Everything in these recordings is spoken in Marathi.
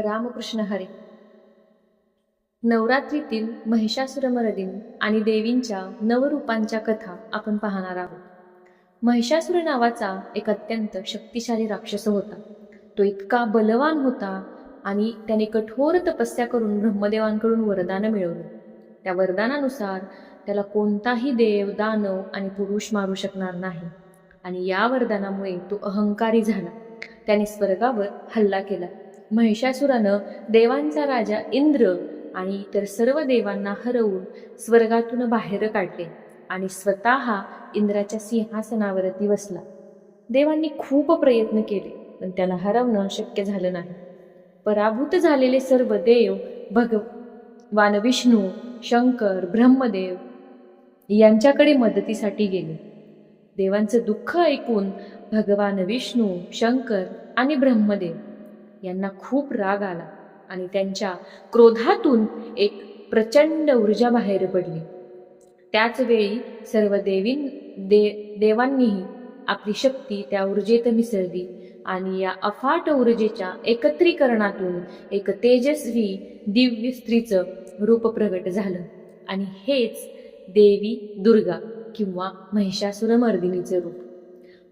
रामकृष्ण हरे. नवरात्रीतील महिषासुरमरदिन आणि देवींच्या नवरूपांच्या कथा आपण पाहणार आहोत. महिषासुर नावाचा एक अत्यंत शक्तिशाली राक्षस होता. तो इतका बलवान होता आणि त्याने कठोर तपस्या करून ब्रह्मदेवांकडून वरदान मिळवलं. त्या वरदानानुसार त्याला कोणताही देव दानव आणि पुरुष मारू शकणार नाही आणि या वरदानामुळे तो अहंकारी झाला. त्याने स्वर्गावर हल्ला केला. महिषासुरानं देवांचा राजा इंद्र आणि इतर सर्व देवांना हरवून स्वर्गातून बाहेर काढले आणि स्वतः इंद्राच्या सिंहासनावरती बसला. देवांनी खूप प्रयत्न केले पण त्याला हरवणं शक्य झालं नाही. पराभूत झालेले सर्व देव भगवान विष्णू शंकर ब्रह्मदेव यांच्याकडे मदतीसाठी गेले. देवांचं दुःख ऐकून भगवान विष्णू शंकर आणि ब्रह्मदेव यांना खूप राग आला आणि त्यांच्या क्रोधातून एक प्रचंड ऊर्जा बाहेर पडली. त्याच वेळी सर्व देवीं दे देवांनीही आपली शक्ती त्या ऊर्जेत मिसळली आणि या अफाट ऊर्जेच्या एकत्रीकरणातून एक तेजस्वी दिव्य स्त्रीचं रूप प्रगट झालं. आणि हेच देवी दुर्गा किंवा महिषासुरमर्दिनीचे रूप.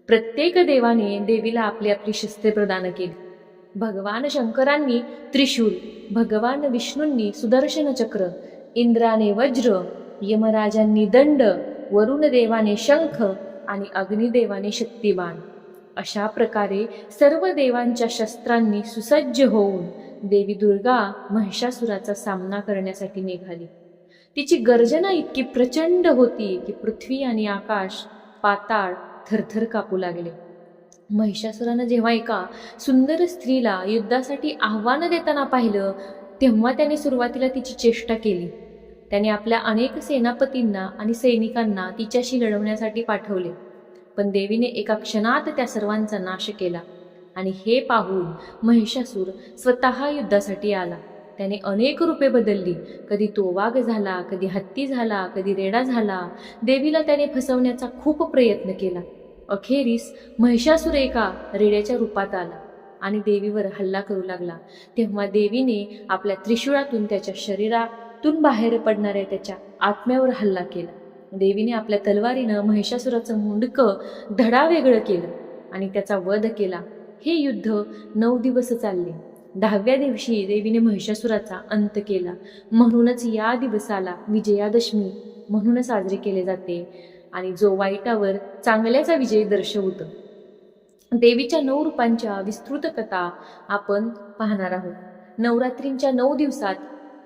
प्रत्येक देवाने देवीला आपली आपली शस्त्रे प्रदान केली. भगवान शंकरांनी त्रिशूल भगवान विष्णूंनी सुदर्शन चक्र इंद्राने वज्र यमराजांनी दंड वरुण देवाने शंख आणि अग्निदेवाने शक्तिबाण अशा प्रकारे सर्व देवांच्या शस्त्रांनी सुसज्ज होऊन देवी दुर्गा महिषासुराचा सामना करण्यासाठी निघाली. तिची गर्जना इतकी प्रचंड होती की पृथ्वी आणि आकाश पाताळ थरथर कापू लागले. महिषासुरानं जेव्हा एका सुंदर स्त्रीला युद्धासाठी आव्हानं देताना पाहिलं तेव्हा त्याने सुरुवातीला तिची चेष्टा केली. त्याने आपल्या अनेक सेनापतींना आणि सैनिकांना तिच्याशी लढवण्यासाठी पाठवले. पण देवीने एका क्षणात त्या सर्वांचा नाश केला आणि हे पाहून महिषासूर स्वतः युद्धासाठी आला. त्याने अनेक रूपे बदलली. कधी तो वाघ झाला कधी हत्ती झाला कधी रेडा झाला. देवीला त्याने फसवण्याचा खूप प्रयत्न केला. अखेरीस महिषासूर एका रेड्याच्या रूपात आला आणि देवीवर हल्ला करू लागला. तेव्हा देवीने आपल्या त्रिशूळातून त्याच्या शरीरातून बाहेर पडणाऱ्या त्याच्या आत्म्यावर हल्ला केला. देवीने आपल्या तलवारीनं महिषासुराचं मुंडकं धडा वेगळं केलं आणि त्याचा वध केला. हे युद्ध नऊ दिवस चालले. दहाव्या दिवशी देवीने महिषासुराचा अंत केला. म्हणूनच या दिवसाला विजयादशमी म्हणून साजरे केले जाते. आणि जो वाईटावर चांगल्याचा विजय दर्शवतो. देवीच्या नऊ रूपांच्या विस्तृत कथा आपण पाहणार आहोत. नवरात्रींच्या नऊ दिवसात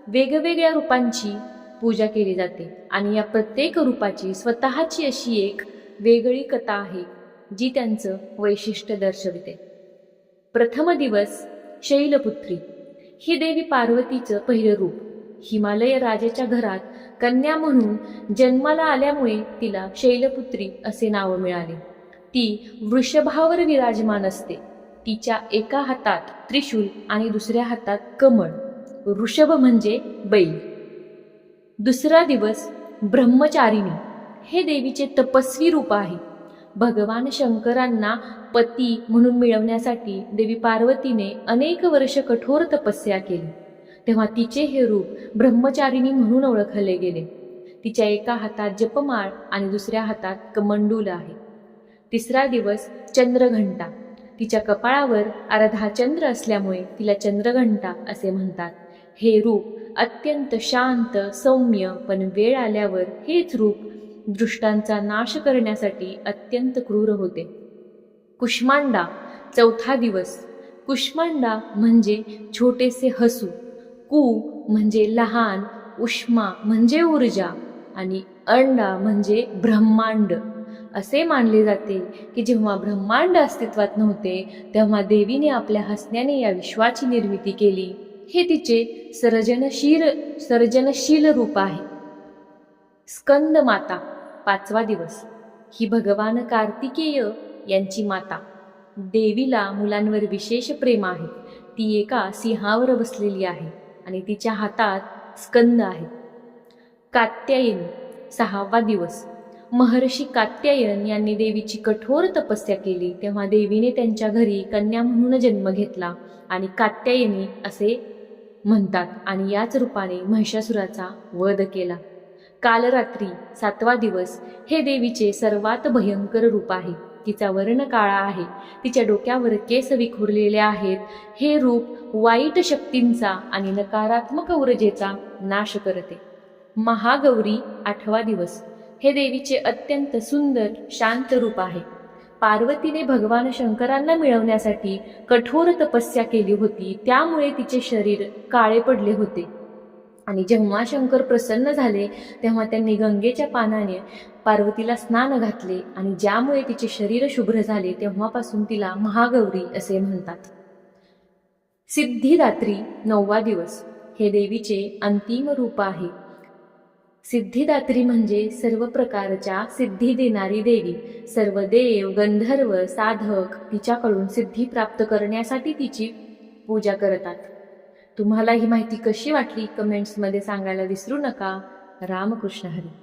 वेगवेगळ्या रूपांची पूजा केली जाते आणि या प्रत्येक रूपाची स्वतःची अशी एक वेगळी कथा आहे जी त्यांचं वैशिष्ट्य दर्शविते. प्रथम दिवस शैलपुत्री. ही देवी पार्वतीचं पहिलं रूप. हिमालय राजाच्या घरात कन्या म्हणून जन्माला आल्यामुळे तिला शैलपुत्री असे नाव मिळाले. ती वृषभावर विराजमान असते. तिच्या एका हातात त्रिशूल आणि दुसऱ्या हातात कमळ. वृषभ म्हणजे बैल. दुसरा दिवस ब्रह्मचारिणी. हे देवीचे तपस्वी रूप आहे. भगवान शंकरांना पती म्हणून मिळवण्यासाठी देवी पार्वतीने अनेक वर्ष कठोर तपस्या केली. तेव्हा तिचे हे रूप ब्रह्मचारिणी म्हणून ओळखले गेले. तिच्या एका हातात जपमाळ आणि दुसऱ्या हातात कमंडूल आहे. तिसरा दिवस चंद्रघंटा. तिच्या कपाळावर अर्धा चंद्र असल्यामुळे तिला चंद्रघंटा असे म्हणतात. हे रूप अत्यंत शांत सौम्य पण वेळ आल्यावर हेच रूप दृष्टांचा नाश करण्यासाठी अत्यंत क्रूर होते. कुष्मांडा चौथा दिवस. कुष्मांडा म्हणजे छोटेसे हसू. कु म्हणजे लहान उष्मा म्हणजे ऊर्जा आणि अंडा म्हणजे ब्रह्मांड. असे मानले जाते की जेव्हा ब्रह्मांड अस्तित्वात नव्हते तेव्हा देवीने आपल्या हसण्याने या विश्वाची निर्मिती केली. हे तिचे सर्जनशील सर्जनशील रूप आहे. स्कंद माता पाचवा दिवस. ही भगवान कार्तिकेय यांची माता. देवीला मुलांवर विशेष प्रेम आहे. ती एका सिंहावर बसलेली आहे. आणि तिच्या हातात स्कंद आहे कात्यायनी सहावा दिवस. महर्षी कात्यायन यांनी देवीची कठोर तपस्या केली तेव्हा देवीने त्यांच्या घरी कन्या म्हणून जन्म घेतला आणि कात्यायनी असे म्हणतात आणि याच रूपाने महिषासुराचा वध केला. काल रात्री सातवा दिवस हे देवीचे सर्वात भयंकर रूप आहे. तिचा वर्ण काळा आहे. तिच्या डोक्यावर केस विखुरलेले आहेत. हे रूप वाईट शक्तींचा आणि नकारात्मक ऊर्जेचा नाश करते. महागौरी आठवा दिवस. हे देवीचे अत्यंत सुंदर शांत रूप आहे. पार्वतीने भगवान शंकरांना मिळवण्यासाठी कठोर तपस्या केली होती. त्यामुळे तिचे शरीर काळे पडले होते. आणि जेव्हा शंकर प्रसन्न झाले तेव्हा त्यांनी गंगेच्या पानाने पार्वतीला स्नान घातले आणि ज्यामुळे तिचे शरीर शुभ्र झाले तेव्हापासून तिला महागौरी असे म्हणतात. सिद्धिदात्री नववा दिवस. हे देवीचे अंतिम रूप आहे. सिद्धिदात्री म्हणजे सर्व प्रकारच्या सिद्धी देणारी देवी. सर्व देव गंधर्व साधक तिच्याकडून सिद्धी प्राप्त करण्यासाठी तिची पूजा करतात. तुम्हाला ही माहिती कशी वाटली? कमेंट्समध्ये सांगायला विसरू नका. रामकृष्ण हरी.